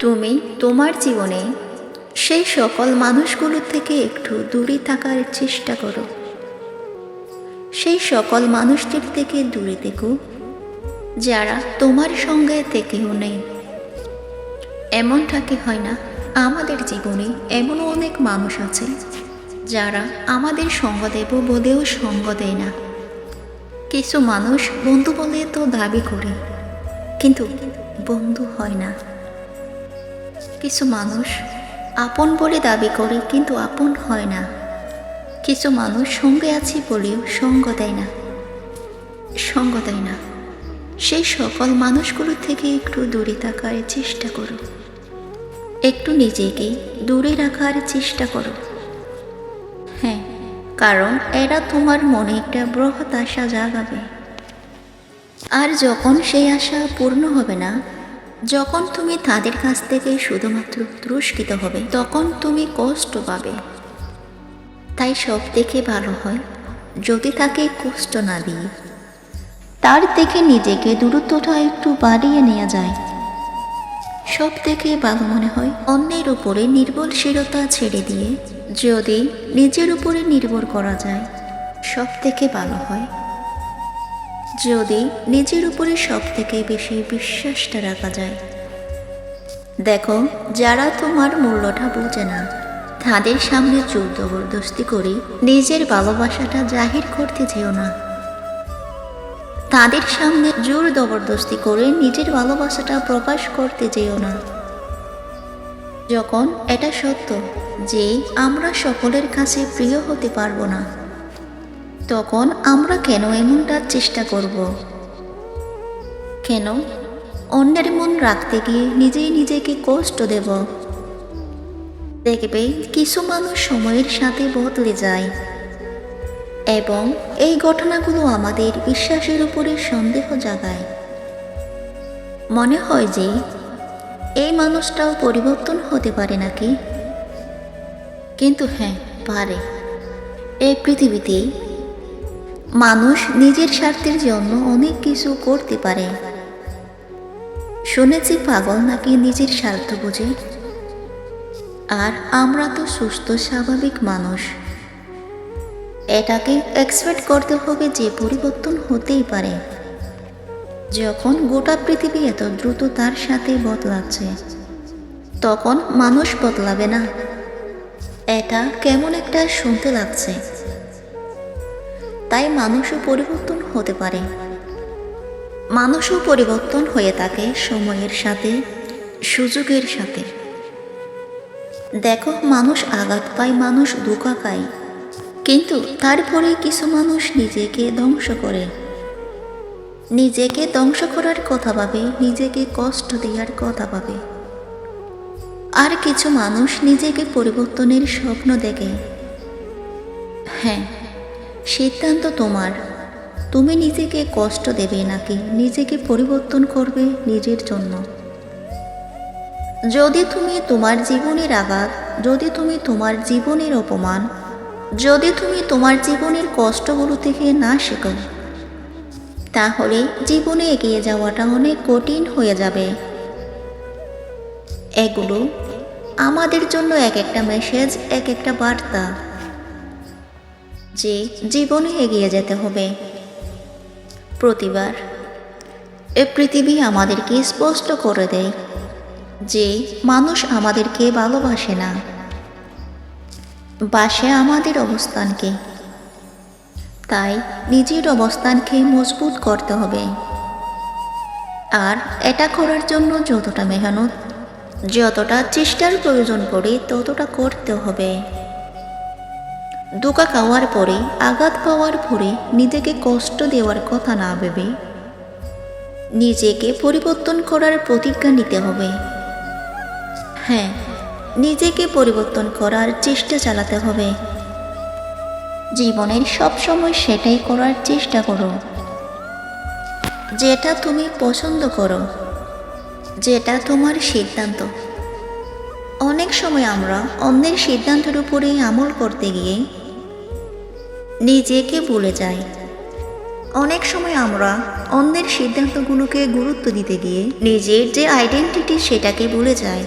তুমি তোমার জীবনে সেই সকল মানুষগুলোর থেকে একটু দূরে থাকার চেষ্টা করো। সেই সকল মানুষদের থেকে দূরে থেকো, যারা তোমার সঙ্গে থেকেও নেই। এমনটা কি হয় না? আমাদের জীবনে এমনও অনেক মানুষ আছে, যারা আমাদের সঙ্গ দেব বলেও সঙ্গ দেয় না। কিছু মানুষ বন্ধু বলে তো দাবি করে, কিন্তু বন্ধু হয় না। কিছু মানুষ আপন বলে দাবি করে, কিন্তু আপন হয় না। কিছু মানুষ সঙ্গে আছে বলেও সঙ্গ দেয় না। সঙ্গ দেয় না। সেই সকল মানুষগুলো থেকে একটু দূরে থাকার চেষ্টা করো। একটু নিজেকে দূরে রাখার চেষ্টা করো। হ্যাঁ কারণ এরা তোমার মনে একটা বৃহৎ আশা জাগাবে। আর যখন সেই আশা পূর্ণ হবে না যখন তুমি তাদের কাছ থেকে শুধুমাত্র তুরস্কৃত হবে, তখন তুমি কষ্ট পাবে। তাই সব থেকে ভালো হয়, যদি তাকে কষ্ট না দিই তার থেকে নিজেকে দূরত্বটা একটু বাড়িয়ে নেওয়া যায়। সব থেকে ভালো মনে হয়, অন্যের উপরে নির্ভরশীলতা ছেড়ে দিয়ে যদি নিজের উপরে নির্ভর করা যায়, সব থেকে ভালো হয়। যদি নিজের উপরে সব থেকে বেশি বিশ্বাসটা রাখা যায়। দেখো, যারা তোমার মূল্যটা বোঝে না, তাদের সামনে চোর জবরদস্তি করে নিজের ভালোবাসাটা জাহির করতে যেও না। তাদের সামনে জোর জবরদস্তি করে নিজের ভালোবাসাটা প্রকাশ করতে যেও না। যখন এটা সত্য যে আমরা সকলের কাছে প্রিয় হতে পারব না তখন আমরা কেন এমনটার চেষ্টা করব? কেন? অন্যের মন রাখতে গিয়ে নিজেই নিজেকে কষ্ট দেব। দেখবে কিছু মানুষ সময়ের সাথে বদলে যায়। এবং এই ঘটনাগুলো আমাদের বিশ্বাসের উপরে সন্দেহ জাগায়। মনে হয় যে, এই মানুষটাও পরিবর্তন হতে পারে নাকি? কিন্তু হ্যাঁ পারে। এই পৃথিবীতে মানুষ নিজের স্বার্থের জন্য অনেক কিছু করতে পারে। শুনেছি পাগল নাকি নিজের স্বার্থ বোঝে। আর আমরা তো সুস্থ, স্বাভাবিক মানুষ। এটাকে এক্সপেক্ট করতে হবে যে পরিবর্তন হতেই পারে। যখন গোটা পৃথিবী এত দ্রুত তার সাথে বদলাচ্ছে, তখন মানুষ বদলাবে না। এটা কেমন একটা শুনতে লাগছে। তাই মানুষও পরিবর্তন হতে পারে। মানুষও পরিবর্তন হয়ে থাকে সময়ের সাথে, সুযোগের সাথে। দেখো, মানুষ আঘাত পায়, মানুষ ধোকা খায়। কিন্তু তারপরে কিছু মানুষ নিজেকে ধ্বংস করে। নিজেকে ধ্বংস করার কথা ভাবে, নিজেকে কষ্ট দেওয়ার কথা ভাবে। আর কিছু মানুষ নিজেকে পরিবর্তনের স্বপ্ন দেখে। হ্যাঁ সিদ্ধান্ত তোমার। তুমি নিজেকে কষ্ট দেবে নাকি নিজেকে পরিবর্তন করবে নিজের জন্য? যদি তুমি তোমার জীবনের আঘাত, যদি তুমি তোমার জীবনের অপমান, যদি তুমি তোমার জীবনের কষ্টগুলো থেকে না শেখো, তাহলে জীবনে এগিয়ে যাওয়াটা অনেক কঠিন হয়ে যাবে। এগুলো আমাদের জন্য এক একটা মেসেজ এক একটা বার্তা। যে জীবনে এগিয়ে যেতে হবে। প্রতিবার, এ পৃথিবী আমাদেরকে স্পষ্ট করে দেয় যে মানুষ আমাদেরকে ভালোবাসে না। বাসে আমাদের অবস্থানকে, তাই নিজের অবস্থানকে মজবুত করতে হবে। আর এটা করার জন্য যতটা মেহনত, যতটা চেষ্টার প্রয়োজন পড়ে ততটা করতে হবে। ধোকা খাওয়ার পরে, আঘাত পাওয়ার পরে নিজেকে কষ্ট দেওয়ার কথা না ভেবে নিজেকে পরিবর্তন করার প্রতিজ্ঞা নিতে হবে। হ্যাঁ নিজেকে পরিবর্তন করার চেষ্টা চালাতে হবে। জীবনের সব সময় সেটাই করার চেষ্টা করো। যেটা তুমি পছন্দ করো, যেটা তোমার সিদ্ধান্ত। অনেক সময় আমরা অন্যের সিদ্ধান্তের উপরেই আমল করতে গিয়ে নিজেকে ভুলে যাই। অনেক সময় আমরা অন্যের সিদ্ধান্তগুলোকে গুরুত্ব দিতে গিয়ে নিজের যে আইডেন্টিটি সেটাকে ভুলে যাই।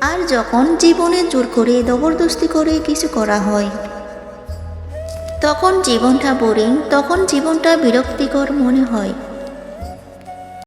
আর যখন জীবনে জোর করে, জবরদস্তি করে কিছু করা হয়, তখন জীবনটা বোরিং তখন জীবনটা বিরক্তিকর মনে হয়।